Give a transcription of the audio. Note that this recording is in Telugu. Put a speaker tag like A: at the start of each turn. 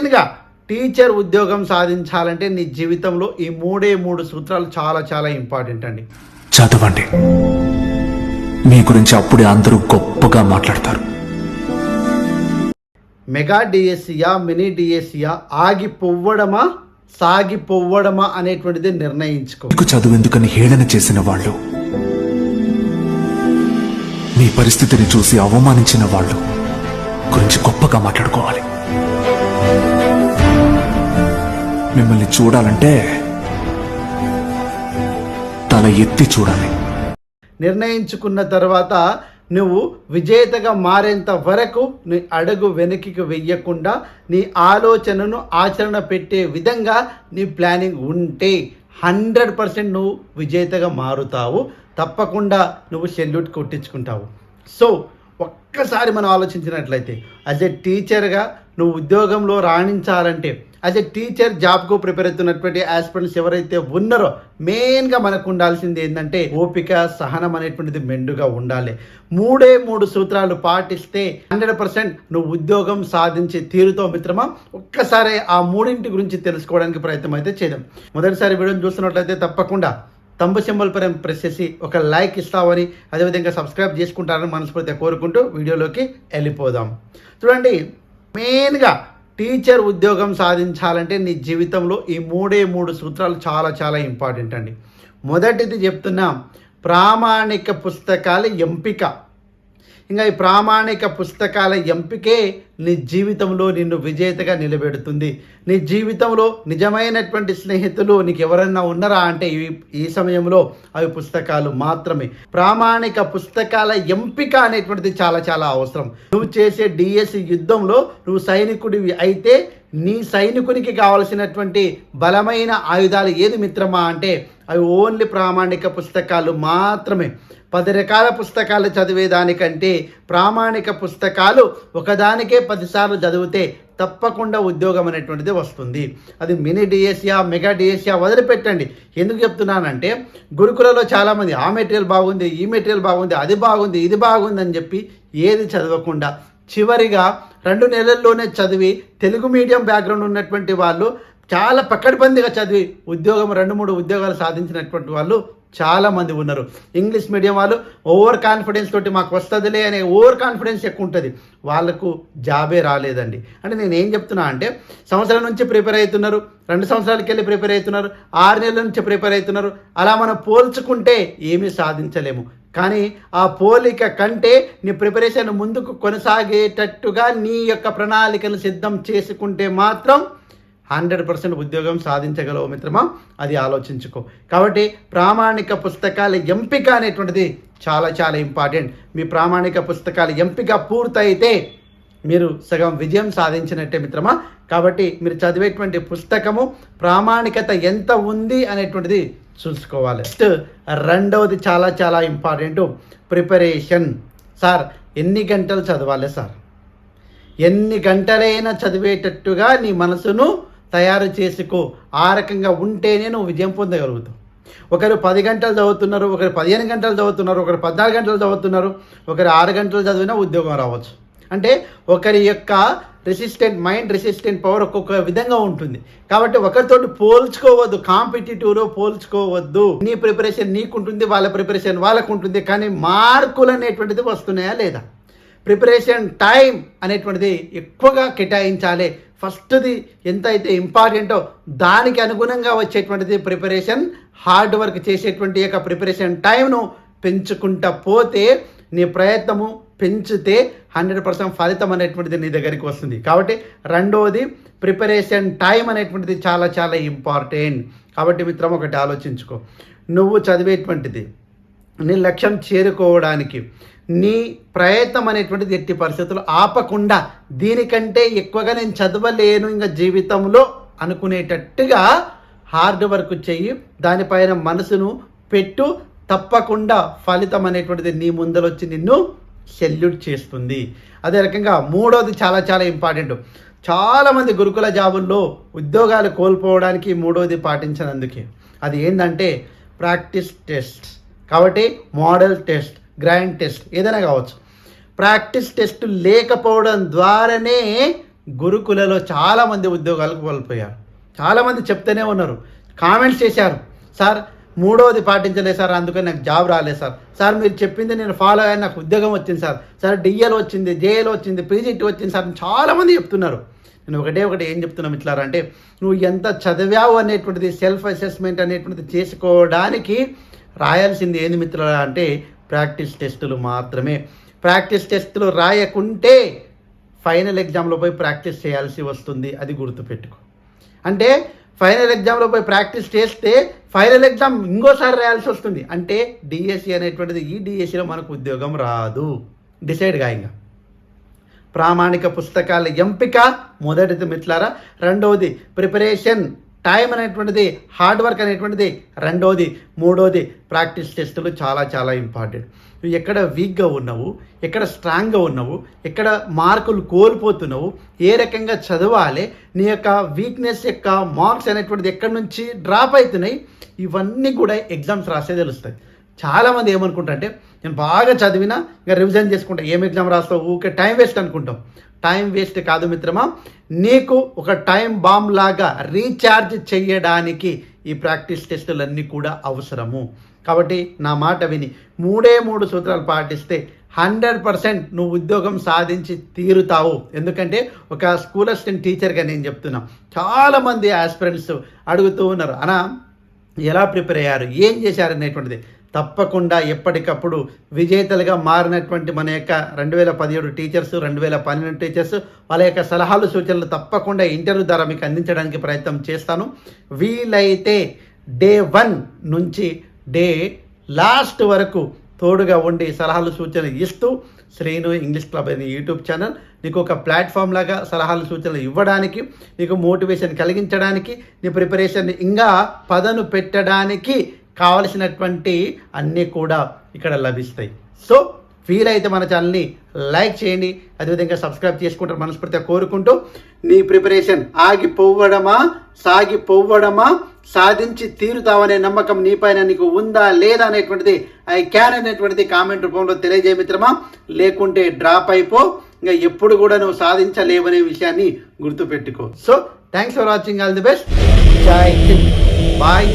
A: మెయిన్గా టీచర్ ఉద్యోగం సాధించాలంటే నీ జీవితంలో ఈ మూడే మూడు సూత్రాలు చాలా చాలా ఇంపార్టెంట్ అండి.
B: చదవండి. మీ గురించి అప్పుడే అందరూ గొప్పగా మాట్లాడతారు.
A: మెగా డిఎస్సియా మినీ డిఎస్సియా ఆగి పొవ్వడమా సాగి పొవ్వడమా అనేటువంటిది నిర్ణయించుకో.
B: మీకు చదువెందుకని హేళన చేసిన వాళ్ళు? మీ పరిస్థితిని చూసి అవమానించిన వాళ్ళు గురించి గొప్పగా మాట్లాడుకోవాలి. మిమ్మల్ని చూడాలంటే తల ఎత్తి చూడాలి.
A: నిర్ణయించుకున్న తర్వాత నువ్వు విజేతగా మారేంత వరకు నీ అడుగు వెనక్కి వెయ్యకుండా నీ ఆలోచనను ఆచరణ పెట్టే విధంగా నీ ప్లానింగ్ ఉంటే హండ్రెడ్ పర్సెంట్ నువ్వు విజేతగా మారుతావు. తప్పకుండా నువ్వు సెల్యూట్ కొట్టించుకుంటావు. సో ఒక్కసారి మనం ఆలోచించినట్లయితే యాజ్ ఎ టీచర్గా నువ్వు ఉద్యోగంలో రాణించాలంటే యాజ్ ఎ టీచర్ జాబ్కు ప్రిపేర్ అవుతున్నటువంటి ఆస్పిరెంట్స్ ఎవరైతే ఉన్నారో మెయిన్గా మనకు ఉండాల్సింది ఏంటంటే ఓపిక సహనం అనేటువంటిది మెండుగా ఉండాలి. మూడే మూడు సూత్రాలు పాటిస్తే హండ్రెడ్ పర్సెంట్ నువ్వు ఉద్యోగం సాధించి తీరుతో మిత్రమా? ఒక్కసారి ఆ మూడింటి గురించి తెలుసుకోవడానికి ప్రయత్నం అయితే చేద్దాం. మొదటిసారి వీడియోని చూస్తున్నట్లయితే తప్పకుండా తంబు సింబల్ ప్రెస్ చేసి ఒక లైక్ ఇస్తామని అదేవిధంగా సబ్స్క్రైబ్ చేసుకుంటారని మనస్ఫూర్తిగా కోరుకుంటూ వీడియోలోకి వెళ్ళిపోదాం. చూడండి మెయిన్గా టీచర్ ఉద్యోగం సాధించాలంటే నీ జీవితంలో ఈ మూడే మూడు సూత్రాలు చాలా చాలా ఇంపార్టెంట్ అండి. మొదటిది చెప్తున్నా ప్రామాణిక పుస్తకాల ఎంపిక. ఇంకా ఈ ప్రామాణిక పుస్తకాల ఎంపికే నీ జీవితంలో నిన్ను విజేతగా నిలబెడుతుంది. నీ జీవితంలో నిజమైనటువంటి స్నేహితులు నీకు ఎవరన్నా ఉన్నారా? అంటే ఈ ఈ సమయంలో అవి పుస్తకాలు మాత్రమే. ప్రామాణిక పుస్తకాల ఎంపిక అనేటువంటిది చాలా చాలా అవసరం. నువ్వు చేసే డిఎస్సి యుద్ధంలో నువ్వు సైనికుడివి అయితే నీ సైనికునికి కావలసినటువంటి బలమైన ఆయుధాలు ఏది మిత్రమా? అంటే అవి ఓన్లీ ప్రామాణిక పుస్తకాలు మాత్రమే. పది రకాల పుస్తకాలు చదివేదానికంటే ప్రామాణిక పుస్తకాలు ఒకదానికే పదిసార్లు చదివితే తప్పకుండా ఉద్యోగం అనేటువంటిది వస్తుంది. అది మినీ డిఎస్సియా మెగా డిఎస్సియా వదిలిపెట్టండి. ఎందుకు చెప్తున్నానంటే గురుకులలో చాలామంది ఆ మెటీరియల్ బాగుంది ఈ మెటీరియల్ బాగుంది అది బాగుంది ఇది బాగుంది అని చెప్పి ఏది చదవకుండా చివరిగా రెండు నెలల్లోనే చదివి తెలుగు మీడియం బ్యాక్గ్రౌండ్ ఉన్నటువంటి వాళ్ళు చాలా పక్కడిబందిగా చదివి ఉద్యోగం రెండు మూడు ఉద్యోగాలు సాధించినటువంటి వాళ్ళు చాలామంది ఉన్నారు. ఇంగ్లీష్ మీడియం వాళ్ళు ఓవర్ కాన్ఫిడెన్స్ తోటి మాకు వస్తుందిలే అనే ఓవర్ కాన్ఫిడెన్స్ ఎక్కువ ఉంటుంది. వాళ్ళకు జాబే రాలేదండి. అంటే నేను ఏం చెప్తున్నా అంటే సంవత్సరం నుంచి ప్రిపేర్ అవుతున్నారు రెండు సంవత్సరాలకి వెళ్ళి ప్రిపేర్ అవుతున్నారు ఆరు నెలల నుంచి ప్రిపేర్ అవుతున్నారు అలా మనం పోల్చుకుంటే ఏమీ సాధించలేము. కానీ ఆ పోలిక కంటే నీ ప్రిపరేషన్ ముందుకు కొనసాగేటట్టుగా నీ యొక్క ప్రణాళికను సిద్ధం చేసుకుంటే మాత్రం హండ్రెడ్ పర్సెంట్ ఉద్యోగం సాధించగలవు మిత్రమా? అది ఆలోచించుకో. కాబట్టి ప్రామాణిక పుస్తకాల ఎంపిక అనేటువంటిది చాలా చాలా ఇంపార్టెంట్. మీ ప్రామాణిక పుస్తకాల ఎంపిక పూర్తయితే మీరు సగం విజయం సాధించినట్టే మిత్రమా? కాబట్టి మీరు చదివేటువంటి పుస్తకము ప్రామాణికత ఎంత ఉంది అనేటువంటిది చూసుకోవాలి. నెక్స్ట్ రెండవది చాలా చాలా ఇంపార్టెంట్. ప్రిపరేషన్. సార్ ఎన్ని గంటలు చదవాలి సార్? ఎన్ని గంటలైనా చదివేటట్టుగా నీ మనసును తయారు చేసుకో ఆ రకంగా ఉంటేనే నువ్వు విజయం పొందగలుగుతావు. ఒకరు పది గంటలు చదువుతున్నారు ఒకరు పదిహేను గంటలు చదువుతున్నారు ఒకరు పద్నాలుగు గంటలు చదువుతున్నారు ఒకరు ఆరు గంటలు చదివినా ఉద్యోగం రావచ్చు. అంటే ఒకరి యొక్క రెసిస్టెంట్ మైండ్ రెసిస్టెంట్ పవర్ ఒక్కొక్క విధంగా ఉంటుంది. కాబట్టి ఒకరితోటి పోల్చుకోవద్దు కాంపిటేటివ్లో పోల్చుకోవద్దు. నీ ప్రిపరేషన్ నీకుంటుంది వాళ్ళ ప్రిపరేషన్ వాళ్ళకు ఉంటుంది కానీ మార్కులు అనేటువంటిది వస్తున్నాయా లేదా? ప్రిపరేషన్ టైం అనేటువంటిది ఎక్కువగా కేటాయించాలి ఫస్ట్ది ఎంత అయితే ఇంపార్టెంటో దానికి అనుగుణంగా వచ్చేటువంటిది ప్రిపరేషన్ హార్డ్ వర్క్ చేసేటువంటి యొక్క ప్రిపరేషన్ టైంను పెంచుకుంటా పోతే నీ ప్రయత్నము పెంచితే హండ్రెడ్ పర్సెంట్ ఫలితం అనేటువంటిది నీ దగ్గరికి వస్తుంది. కాబట్టి రెండవది ప్రిపరేషన్ టైం అనేటువంటిది చాలా చాలా ఇంపార్టెంట్. కాబట్టి మిత్రం ఒకటి ఆలోచించుకో. నువ్వు చదివేటువంటిది నీ లక్ష్యం చేరుకోవడానికి నీ ప్రయత్నం అనేటువంటిది ఎట్టి పరిస్థితులు ఆపకుండా దీనికంటే ఎక్కువగా నేను చదవలేను ఇంకా జీవితంలో అనుకునేటట్టుగా హార్డ్ వర్క్ చెయ్యి దానిపైన మనసును పెట్టు తప్పకుండా ఫలితం అనేటువంటిది నీ ముందరొచ్చి నిన్ను సెల్యూట్ చేస్తుంది. అదే రకంగా మూడోది చాలా చాలా ఇంపార్టెంట్. చాలామంది గురుకుల జాబుల్లో ఉద్యోగాలు కోల్పోవడానికి మూడోది పాటించినందుకే. అది ఏంటంటే ప్రాక్టీస్ టెస్ట్. కాబట్టి మోడల్ టెస్ట్. గ్రాండ్ టెస్ట్ ఏదైనా కావచ్చు. ప్రాక్టీస్ టెస్ట్ లేకపోవడం ద్వారానే గురుకులలో చాలామంది ఉద్యోగాలకు కోల్పోయారు చాలామంది చెప్తూనే ఉన్నారు. కామెంట్స్ చేశారు. సార్ మూడవది పాటించలేదు సార్ అందుకని నాకు జాబ్ రాలేదు సార్. సార్ మీరు చెప్పింది నేను ఫాలో అయ్యాను నాకు ఉద్యోగం వచ్చింది సార్. సార్ డిఎల్ వచ్చింది జేఎల్ వచ్చింది పీజీటీ వచ్చింది సార్ చాలామంది చెప్తున్నారు. నేను ఒకటే ఒకటి ఏం చెప్తున్నాం ఇట్లా అంటే నువ్వు ఎంత చదివావు అనేటువంటిది సెల్ఫ్ అసెస్మెంట్ అనేటువంటిది చేసుకోవడానికి రాయాల్సింది ఏంది మిత్రులా అంటే ప్రాక్టీస్ టెస్టులు మాత్రమే. ప్రాక్టీస్ టెస్టులు రాయకుంటే ఫైనల్ ఎగ్జామ్లో పోయి ప్రాక్టీస్ చేయాల్సి వస్తుంది అది గుర్తుపెట్టుకో. అంటే ఫైనల్ ఎగ్జామ్లో పోయి ప్రాక్టీస్ చేస్తే ఫైనల్ ఎగ్జామ్ ఇంకోసారి రాయాల్సి వస్తుంది. అంటే డిఎస్సి అనేటువంటిది ఈ డిఎస్సిలో మనకు ఉద్యోగం రాదు. డిసైడ్గా ఇంకా ప్రామాణిక పుస్తకాల ఎంపిక మొదటిది మిట్లారా రెండవది ప్రిపరేషన్ టైం అనేటువంటిది హార్డ్ వర్క్ అనేటువంటిది రెండవది మూడవది ప్రాక్టీస్ టెస్టులు చాలా చాలా ఇంపార్టెంట్ నువ్వు ఎక్కడ వీక్గా ఉన్నావు ఎక్కడ స్ట్రాంగ్గా ఉన్నావు ఎక్కడ మార్కులు కోల్పోతున్నావు ఏ రకంగా చదవాలి నీ యొక్క వీక్నెస్ యొక్క మార్క్స్ అనేటువంటిది ఎక్కడి నుంచి డ్రాప్ అవుతున్నాయి ఇవన్నీ కూడా ఎగ్జామ్స్ రాసే తెలుస్తాయి. చాలామంది ఏమనుకుంటారంటే నేను బాగా చదివినా ఇంకా రివిజన్ చేసుకుంటా. ఏం ఎగ్జామ్ రాస్తావు? ఊకే టైం వేస్ట్ అనుకుంటాం. టైం వేస్ట్ కాదు మిత్రమా నీకు ఒక టైం బాంబ్ లాగా రీఛార్జ్ చేయడానికి ఈ ప్రాక్టీస్ టెస్టులన్నీ కూడా అవసరము. కాబట్టి నా మాట విని మూడే మూడు సూత్రాలు పాటిస్తే హండ్రెడ్ పర్సెంట్ నువ్వు ఉద్యోగం సాధించి తీరుతావు. ఎందుకంటే ఒక స్కూల్ అసిస్టెంట్ టీచర్గా నేను చెప్తున్నా. చాలామంది ఆస్పిరెంట్స్ అడుగుతూ ఉన్నారు. అనా ఎలా ప్రిపేర్ అయ్యారు? ఏం చేశారు అనేటువంటిది. తప్పకుండా ఎప్పటికప్పుడు విజేతలుగా మారినటువంటి మన యొక్క రెండు వేల పదిహేడు టీచర్స్ రెండు వేల పన్నెండు టీచర్స్ వాళ్ళ యొక్క సలహాలు సూచనలు తప్పకుండా ఇంటర్వ్యూ ద్వారా మీకు అందించడానికి ప్రయత్నం చేస్తాను. వీలైతే డే వన్ నుంచి డే లాస్ట్ వరకు తోడుగా ఉండి సలహాలు సూచనలు ఇస్తూ శ్రీను ఇంగ్లీష్ క్లబ్ అనే యూట్యూబ్ ఛానల్ నీకు ఒక ప్లాట్ఫామ్ లాగా సలహాలు సూచనలు ఇవ్వడానికి నీకు మోటివేషన్ కలిగించడానికి నీ ప్రిపరేషన్ ఇంకా పదను పెట్టడానికి కావలసినటువంటి అన్నీ కూడా ఇక్కడ లభిస్తాయి. సో వీలైతే మన ఛానల్ని లైక్ చేయండి అదేవిధంగా సబ్స్క్రైబ్ చేసుకుంటారు మనస్ఫూర్తిగా కోరుకుంటూ నీ ప్రిపరేషన్ ఆగిపోవడమా సాగిపోవడమా సాధించి తీరుతావనే నమ్మకం నీపైన నీకు ఉందా లేదా అనేటువంటిది ఐ క్యాన్ అనేటువంటిది కామెంట్ రూపంలో తెలియజేయ మిత్రమా. లేకుంటే డ్రాప్ అయిపో ఇంకా ఎప్పుడు కూడా నువ్వు సాధించలేవనే విషయాన్ని గుర్తుపెట్టుకో. So thanks for watching all the best Jai Hind bye